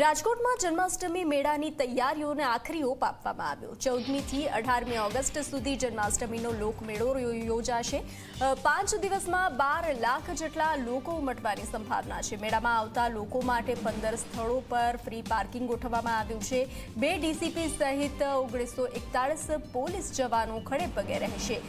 રાજકોટમાં જન્માષ્ટમી મેળાની તૈયારીઓને આખરી ઓપ આપવામાં આવ્યો. ચૌદમીથી અઢારમી ઓગસ્ટ સુધી જન્માષ્ટમીનો લોકમેળો યોજાશે. પાંચ દિવસમાં બાર લાખ જેટલા લોકો ઉમટવાની સંભાવના છે. મેળામાં આવતા લોકો માટે પંદર સ્થળો પર ફ્રી પાર્કિંગ ગોઠવવામાં આવ્યું છે. બે ડીસીપી સહિત ઓગણીસો એકતાળીસ પોલીસ જવાનો ખડે પગે રહેશે.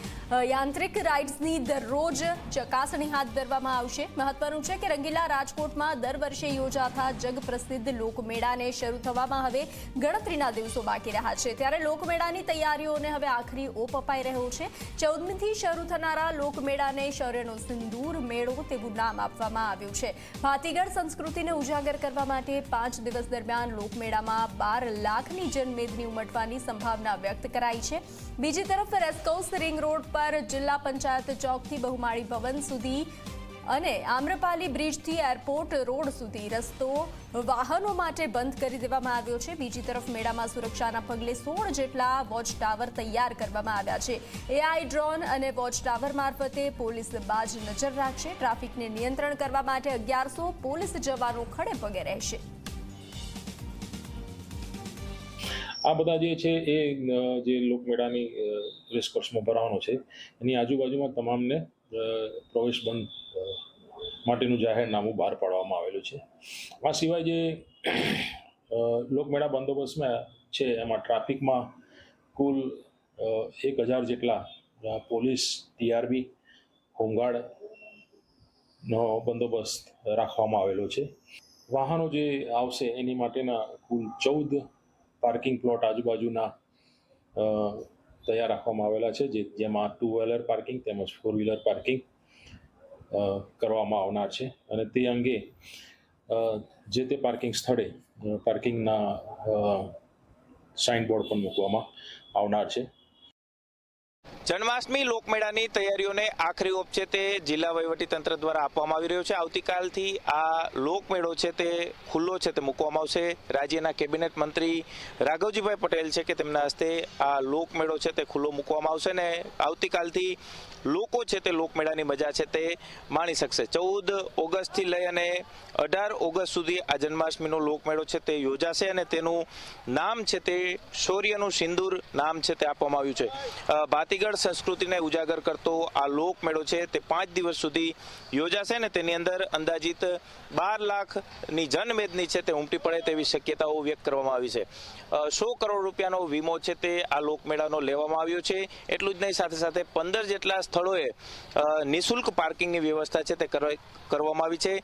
યાંત્રિક રાઇડ્સની દરરોજ ચકાસણી હાથ ધરવામાં આવશે. મહત્વનું છે કે રંગીલા રાજકોટમાં દર વર્ષે યોજાતા જગપ્રસિદ્ધ લોકમેળાને શરૂ થવામાં હવે ગણતરીના દિવસો બાકી રહ્યા છે. ત્યારે લોકમેળાની તૈયારીઓને હવે આખરી ઓપ અપાઈ રહ્યો છે. ચૌદમીથી શરૂ થનારા લોકમેળાને શૌર્યનો સિંદૂર મેળો તેવું નામ આપવામાં આવ્યું છે. ભાતીગઢ સંસ્કૃતિને ઉજાગર કરવા માટે પાંચ દિવસ દરમિયાન લોકમેળામાં બાર લાખની જનમેદની ઉમટવાની સંભાવના વ્યક્ત કરાઈ છે. બીજી તરફ રેસ્કોસ રિંગ રોડ પર જિલ્લા પંચાયત ચોકથી બહુમાળી ભવન સુધી અને આમ્રપાલી બ્રિજથી એરપોર્ટ રોડ સુધી રસ્તો વાહનો માટે બંધ કરી દેવામાં આવ્યો છે. બીજી તરફ મેળામાં સુરક્ષાના પગલે સોળ જેટલા વોચ ટાવર તૈયાર કરવામાં આવ્યા છે. એઆઈ ડ્રોન અને વોચ ટાવર મારફતે પોલીસ બાજ નજર રાખશે. ટ્રાફિકને નિયંત્રણ કરવા માટે અગિયારસો પોલીસ જવાનો ખડે પગે રહેશે. આ બધા જે છે એ જે લોકમેળાની રેસકોર્સમાં ભરાવાનો છે. એની આજુબાજુમાં તમામને પ્રવેશ બંધ માટેનું જાહેરનામું બહાર પાડવામાં આવેલું છે. આ સિવાય જે લોકમેળા બંદોબસ્તમાં છે, એમાં ટ્રાફિકમાં કુલ એક હજાર જેટલા પોલીસ, ટીઆરબી, હોમગાર્ડ નો બંદોબસ્ત રાખવામાં આવેલો છે. વાહનો જે આવશે એની માટેના કુલ ચૌદ પાર્કિંગ પ્લોટ આજુબાજુના તૈયાર રાખવામાં આવેલા છે, જે, જેમાં ટુ વ્હીલર પાર્કિંગ તેમજ ફોર વ્હીલર પાર્કિંગ કરવામાં આવનાર છે. અને તે અંગે જે તે પાર્કિંગ સ્થળે પાર્કિંગના સાઇન બોર્ડ પણ મૂકવામાં આવનાર છે. જન્માષ્ટમી લોકમેળાની તૈયારીઓને આખરી ઓપ છે તે જિલ્લા તંત્ર દ્વારા આપવામાં આવી રહ્યો છે. આવતીકાલથી આ લોકમેળો છે તે ખુલ્લો છે તે મૂકવામાં આવશે. રાજ્યના કેબિનેટ મંત્રી રાઘવજીભાઈ પટેલ છે કે તેમના હસ્તે આ લોકમેળો છે તે ખુલ્લો મૂકવામાં આવશે ને આવતીકાલથી લોકો છે તે લોકમેળાની મજા છે તે માણી શકશે. ચૌદ ઓગસ્ટથી લઈ અને અઢાર ઓગસ્ટ સુધી આ જન્માષ્ટમીનો લોકમેળો છે તે યોજાશે અને તેનું નામ છે તે શૌર્યનું સિંદૂર નામ છે તે આપવામાં આવ્યું છે. અ, ભાતીગઢ સંસ્કૃતિને ઉજાગર કરતો આ લોકમેળો છે તે પાંચ દિવસ સુધી યોજાશે ને તેની અંદર અંદાજિત બાર લાખની જનમેદની છે તે ઉમટી પડે તેવી શક્યતાઓ વ્યક્ત કરવામાં આવી છે. સો કરોડ રૂપિયાનો વીમો છે તે આ લોકમેળાનો લેવામાં આવ્યો છે. એટલું જ નહીં, સાથે સાથે પંદર જેટલા સ્થળોએ નિઃશુલ્ક પાર્કિંગની વ્યવસ્થા છે તે કરવા- કરવામાં આવી છે.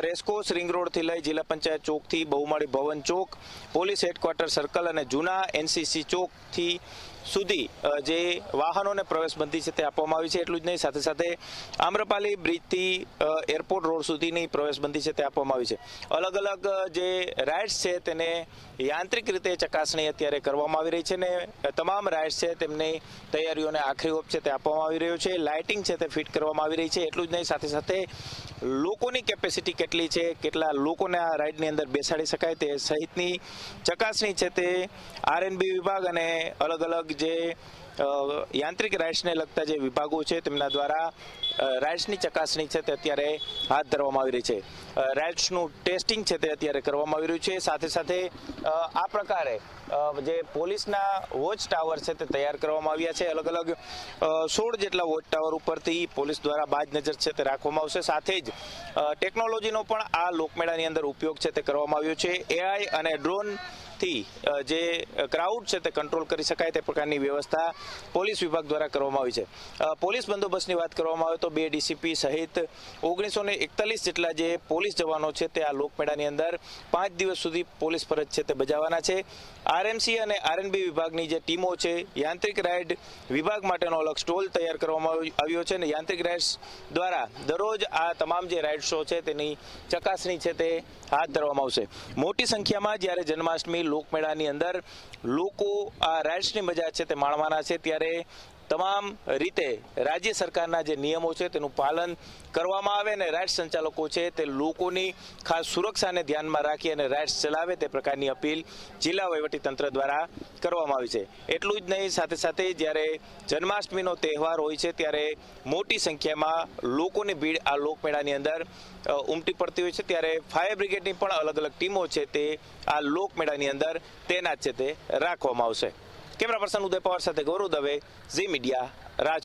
રેસકોર્સ રિંગ રોડથી લઈ જિલ્લા પંચાયત ચોકથી બહુમાળી ભવન ચોક, પોલીસ હેડક્વાર્ટર સર્કલ અને જૂના એનસીસી ચોકથી સુધી જે વાહનોને પ્રવેશબંધી છે તે આપવામાં આવી છે, એટલું જ નહીં, સાથે સાથે આમ્રપાલી બ્રિજથી એરપોર્ટ રોડ સુધીની પ્રવેશબંધી છે તે આપવામાં આવી છે. અલગ અલગ જે રાઇડ્સ છે તેને યાંત્રિક રીતે ચકાસણી અત્યારે કરવામાં આવી રહી છે ને તમામ રાઇડ્સ છે તેમની તૈયારીઓને આખરી ઓપ છે તે આપવામાં આવી રહ્યો છે. લાઇટિંગ છે તે ફિટ કરવામાં આવી રહી છે, એટલું જ નહીં, સાથે સાથે લોકોની કેપેસિટી કેટલી છે? કેટલા લોકોને આ રાઇડની અંદર બેસાડી શકાય તે સહિતની ચકાસણી છે તે આરએનબી વિભાગ અને અલગ અલગ જે યાંત્રિક રાઇડ્સને લગતા જે વિભાગો છે તેમના દ્વારા રાઇડ્સની ચકાસણી છે તે અત્યારે હાથ ધરવામાં આવી રહી છે. રાઇડ્સનું ટેસ્ટિંગ છે તે અત્યારે કરવામાં આવી રહ્યું છે. સાથે સાથે આ પ્રકારે જે પોલીસના વોચ ટાવર છે તે તૈયાર કરવામાં આવ્યા છે. અલગ અલગ સોળ જેટલા વોચ ટાવર ઉપરથી પોલીસ દ્વારા બાજ નજર છે તે રાખવામાં આવશે. સાથે જ ટેકનોલોજીનો પણ આ લોકમેળાની અંદર ઉપયોગ છે તે કરવામાં આવ્યો છે. એઆઈ અને ડ્રોન થી જે ક્રાઉડ છે તે કંટ્રોલ કરી શકાય તે પ્રકારની વ્યવસ્થા પોલીસ વિભાગ દ્વારા કરવામાં આવી છે. પોલીસ બંદોબસ્તની વાત કરવામાં આવે તો બે ડીસીપી સહિત ઓગણીસો એકતાલીસ જેટલા જે પોલીસ જવાનો છે તે આ લોકમેળાની અંદર પાંચ દિવસ સુધી પોલીસ ફરજ છે તે બજાવવાના છે. આરએમસી અને આરએનબી વિભાગની જે ટીમો છે, યાંત્રિક રાઇડ વિભાગ માટેનો અલગ સ્ટોલ તૈયાર કરવામાં આવી- આવ્યો છે અને યાંત્રિક રાઇડ્સ દ્વારા દરરોજ આ તમામ જે રાઇડ શો છે તેની ચકાસણી છે તે હાથ ધરવામાં આવશે. મોટી સંખ્યામાં જ્યારે જન્માષ્ટમી લોકમેળાની અંદર લોકો આ રાઇડ્સની મજા છે તે માણવાના છે. ત્યારે તમામ રીતે રાજ્ય સરકારના જે નિયમો છે તેનું પાલન કરવામાં આવે અને રાઇડ્સ સંચાલકો છે તે લોકોની ખાસ સુરક્ષાને ધ્યાનમાં રાખી અને રાઇડ્સ ચલાવે તે પ્રકારની અપીલ જિલ્લા તંત્ર દ્વારા કરવામાં આવી છે. એટલું જ નહીં, સાથે સાથે જ્યારે જન્માષ્ટમીનો તહેવાર હોય છે ત્યારે મોટી સંખ્યામાં લોકોની ભીડ આ લોકમેળાની અંદર ઉમટી પડતી હોય છે. ત્યારે ફાયર બ્રિગેડની પણ અલગ અલગ ટીમો છે તે આ લોકમેળાની અંદર તૈનાત છે તે રાખવામાં આવશે. કેમેરા પર્સન ઉદય પવાર સાથે ગૌરવ દવે ઝી મીડિયા રાજ